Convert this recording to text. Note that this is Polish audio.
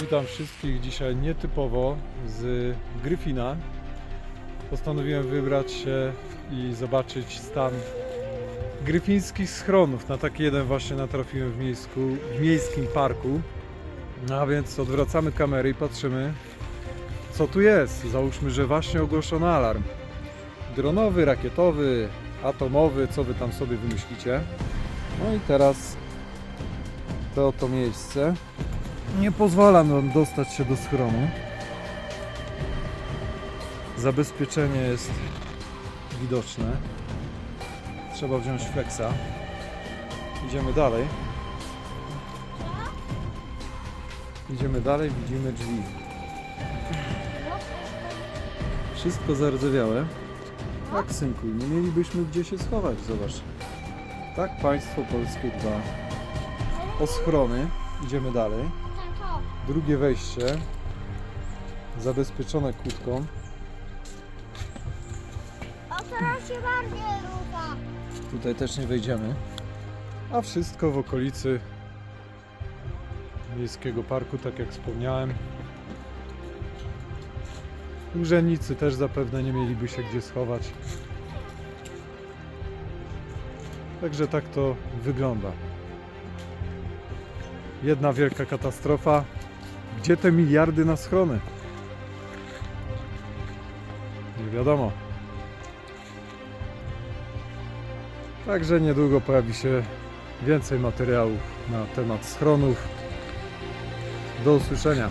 Witam wszystkich dzisiaj nietypowo z Gryfina. Postanowiłem wybrać się i zobaczyć stan gryfińskich schronów. Na taki jeden właśnie natrafiłem w, miejsku, w miejskim parku. No a więc odwracamy kamery i patrzymy, co tu jest. Załóżmy, że właśnie ogłoszono alarm. Dronowy, rakietowy, atomowy, co wy tam sobie wymyślicie. No i teraz to oto miejsce nie pozwala nam dostać się do schronu. Zabezpieczenie jest widoczne. Trzeba wziąć flexa. Idziemy dalej. Idziemy dalej, widzimy drzwi. Wszystko zardzewiałe. Tak, synku, nie mielibyśmy gdzie się schować, zobacz. Tak państwo polskie dba o schrony. Idziemy dalej. Drugie wejście. Zabezpieczone kłódką. O, teraz się bardziej rusza. Tutaj też nie wejdziemy. A wszystko w okolicy miejskiego parku, tak jak wspomniałem. Urzędnicy też zapewne nie mieliby się gdzie schować. Także tak to wygląda. Jedna wielka katastrofa. Gdzie te miliardy na schrony? Nie wiadomo. Także niedługo pojawi się więcej materiałów na temat schronów. Do usłyszenia.